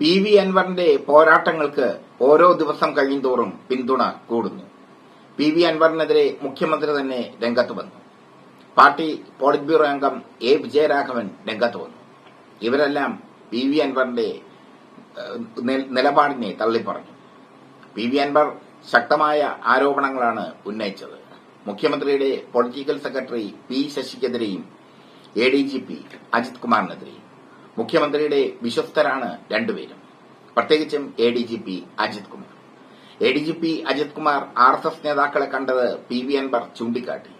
P V അൻവറിന്റെ പോരാട്ടങ്ങൾക്ക് ഓരോ ദിവസം കഴിയുന്തോറും പിന്തുണ കൂടുന്നു. പി വി അൻവറിനെതിരെ മുഖ്യമന്ത്രി തന്നെ രംഗത്ത് വന്നു. പാർട്ടി പോളിറ്റ് ബ്യൂറോ അംഗം എ വിജയരാഘവൻ രംഗത്ത് വന്നു. ഇവരെല്ലാം പി വി അൻവറിന്റെ നിലപാടിനെ തള്ളിപ്പറഞ്ഞു. പി വി അൻവർ ശക്തമായ ആരോപണങ്ങളാണ് ഉന്നയിച്ചത്. മുഖ്യമന്ത്രിയുടെ political secretary P ശശിക്കെതിരെയും A D G P Ajith കുമാറിനെതിരെയും. മുഖ്യമന്ത്രിയുടെ വിശ്വസ്തരാണ് രണ്ടുപേരും. പ്രത്യേകിച്ചും A D G P Ajith Kumar. A D G P Ajith Kumar R S S നേതാക്കളെ കണ്ടത് പി വി അൻവർ ചൂണ്ടിക്കാട്ടി.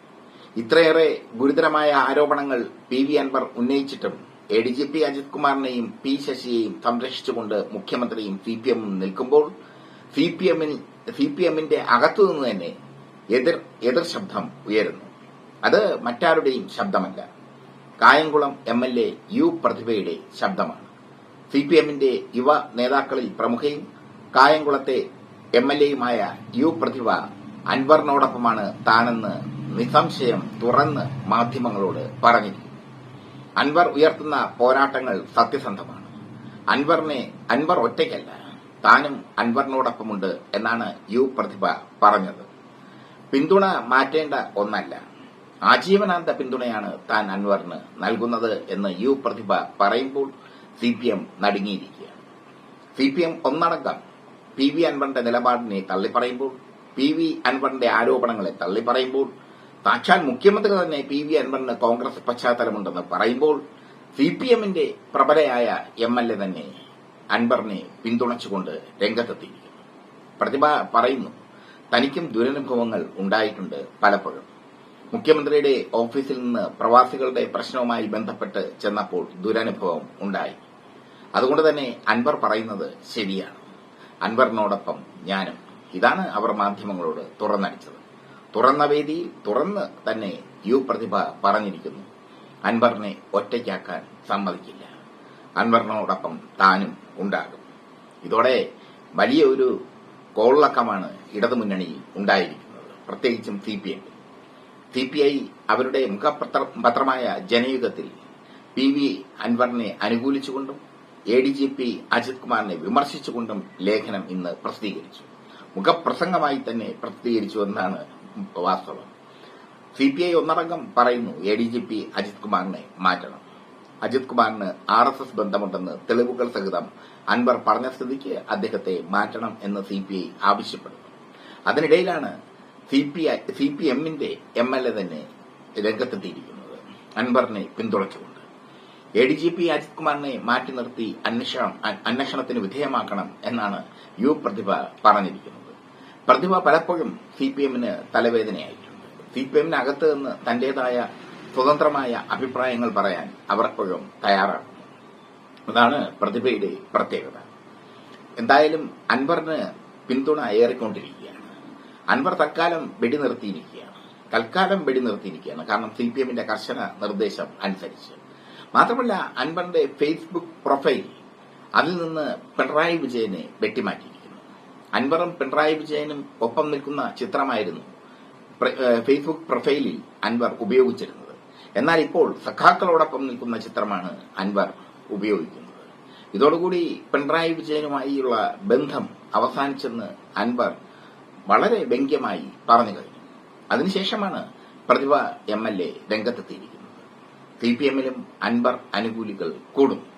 ഇത്രയേറെ ഗുരുതരമായ ആരോപണങ്ങൾ P V Anvar ഉന്നയിച്ചിട്ടും A D G P Ajith കുമാറിനെയും P ശശിയെയും സംരക്ഷിച്ചുകൊണ്ട് മുഖ്യമന്ത്രിയും സി പി എമ്മും നിൽക്കുമ്പോൾ സി പി എമ്മിൽ സി പി എമ്മിന്റെ അകത്തുനിന്ന് തന്നെ എതിർ എതിർ ശബ്ദം ഉയരുന്നു. അത് മറ്റാരുടെയും ശബ്ദമല്ല. Kayamkulam M L A U പ്രതിഭയുടെ ശബ്ദമാണ്. സി പി എമ്മിന്റെ യുവ നേതാക്കളിൽ പ്രമുഖയും കായംകുളത്തെ എം എൽ എയുമായ യു പ്രതിഭ അൻവറിനോടൊപ്പമാണ് താനെന്ന് നിസംശയം തുറന്ന് മാധ്യമങ്ങളോട് പറഞ്ഞിരിക്കുന്നു അൻവർ ഉയർത്തുന്ന പോരാട്ടങ്ങൾ സത്യസന്ധമാണ്. അൻവറിനെ അൻവർ ഒറ്റയ്ക്കല്ല താനും അൻവറിനോടൊപ്പമുണ്ട് എന്നാണ് യു പ്രതിഭ പറഞ്ഞത്. പിന്തുണ മാറ്റേണ്ട ഒന്നല്ല. ആജീവനാന്ത പിന്തുണയാണ് താൻ അൻവറിന് നൽകുന്നത് എന്ന് യു പ്രതിഭ പറയുമ്പോൾ സി പി എം നടുങ്ങിയിരിക്കുകയാണ്. സി പി എം ഒന്നടങ്കം പി വി അൻവറിന്റെ നിലപാടിനെ തള്ളിപ്പറയുമ്പോൾ പി വി അൻവറിന്റെ ആരോപണങ്ങളെ തള്ളിപ്പറയുമ്പോൾ സാക്ഷാൽ മുഖ്യമന്ത്രി തന്നെ പി വി അൻവറിന് കോൺഗ്രസ് പശ്ചാത്തലമുണ്ടെന്ന് പറയുമ്പോൾ സി പി എമ്മിന്റെ പ്രബലയായ എം എൽ എ തന്നെ അൻവറിനെ പിന്തുണച്ചുകൊണ്ട് രംഗത്തെത്തിയിരിക്കുന്നു. പ്രതിഭ പറയുന്നു തനിക്കും ദുരനുഭവങ്ങൾ ഉണ്ടായിട്ടുണ്ട് പലപ്പോഴും. മുഖ്യമന്ത്രിയുടെ ഓഫീസിൽ നിന്ന് പ്രവാസികളുടെ പ്രശ്നവുമായി ബന്ധപ്പെട്ട് ചെന്നപ്പോൾ ദുരനുഭവം ഉണ്ടായി. അതുകൊണ്ട് തന്നെ അൻവർ പറയുന്നത് ശരിയാണ്. അൻവറിനോടൊപ്പം ഞാനും. ഇതാണ് അവർ മാധ്യമങ്ങളോട് തുറന്നടിച്ചത്. തുറന്ന വേദിയിൽ തുറന്ന് തന്നെ യു പ്രതിഭ പറഞ്ഞിരിക്കുന്നു. അൻവറിനെ ഒറ്റയ്ക്കാക്കാൻ സമ്മതിക്കില്ല. അൻവറിനോടൊപ്പം താനും ഉണ്ടാകും. ഇതോടെ വലിയ ഒരു കോളിളക്കമാണ് ഇടതുമുന്നണിയിൽ ഉണ്ടായിരിക്കുന്നത്. പ്രത്യേകിച്ചും C P M. C P I അവരുടെ മുഖപത്രമായ ജനയുഗത്തിൽ പി വി അൻവറിനെ അനുകൂലിച്ചുകൊണ്ടും A D G P Ajith കുമാറിനെ വിമർശിച്ചുകൊണ്ടും ലേഖനം ഇന്ന് പ്രസിദ്ധീകരിച്ചു. മുഖപ്രസംഗമായി തന്നെ പ്രസിദ്ധീകരിച്ചു എന്നാണ് വാസ്തവം. സി പി ഐ ഒന്നടങ്കം പറയുന്നു A D G P Ajith കുമാറിനെ മാറ്റണം. അജിത് കുമാറിന് ആർ എസ് എസ് ബന്ധമുണ്ടെന്ന് തെളിവുകൾ സഹിതം അൻവർ പറഞ്ഞ സ്ഥിതിക്ക് അദ്ദേഹത്തെ മാറ്റണം എന്ന് സി പി ഐ ആവശ്യപ്പെടുന്നു. അതിനിടയിലാണ് സി പി ഐ സി എമ്മിന്റെ എം എൽ എ തന്നെ രംഗത്തെത്തിയിരിക്കുന്നത്. അൻവറിനെ പിന്തുണച്ചുകൊണ്ട്. A D G P Ajith കുമാറിനെ മാറ്റി നിർത്തി അന്വേഷണം അന്വേഷണത്തിന് വിധേയമാക്കണം എന്നാണ് യു പ്രതിഭ പറഞ്ഞിരിക്കുന്നത്. പ്രതിഭ പലപ്പോഴും സി പി എമ്മിന് തലവേദനയായിട്ടുണ്ട്. സി പി എമ്മിനകത്ത് നിന്ന് തന്റേതായ സ്വതന്ത്രമായ അഭിപ്രായങ്ങൾ പറയാൻ അവർ എപ്പോഴും തയ്യാറാണ്. അതാണ് പ്രതിഭയുടെ പ്രത്യേകത. എന്തായാലും അൻവറിന് പിന്തുണ ഏറിക്കൊണ്ടിരിക്കുകയാണ്. അൻവർ തൽക്കാലം വെടി നിർത്തിയിരിക്കുകയാണ്. തൽക്കാലം വെടി നിർത്തിയിരിക്കുകയാണ്. കാരണം സി പി എമ്മിന്റെ കർശന നിർദ്ദേശം അനുസരിച്ച്. മാത്രമല്ല അൻവറിന്റെ ഫേസ്ബുക്ക് പ്രൊഫൈൽ അതിൽ നിന്ന് പിണറായി വിജയനെ വെട്ടിമാറ്റിയിരിക്കുന്നു. അൻവറും പിണറായി വിജയനും ഒപ്പം നിൽക്കുന്ന ചിത്രമായിരുന്നു ഫേസ്ബുക്ക് പ്രൊഫൈലിൽ അൻവർ ഉപയോഗിച്ചിരുന്നത്. എന്നാൽ ഇപ്പോൾ സഖാക്കളോടൊപ്പം നിൽക്കുന്ന ചിത്രമാണ് അൻവർ ഉപയോഗിക്കുന്നത്. ഇതോടുകൂടി പിണറായി വിജയനുമായുള്ള ബന്ധം അവസാനിച്ചെന്ന് അൻവർ വളരെ വ്യംഗ്യമായി പറഞ്ഞു കഴിഞ്ഞു. അതിനുശേഷമാണ് പ്രതിഭ എം എൽ എ രംഗത്തെത്തിയിരിക്കുന്നത്. സി പി എമ്മിലും അൻവർ അനുകൂലികൾ കൂടും.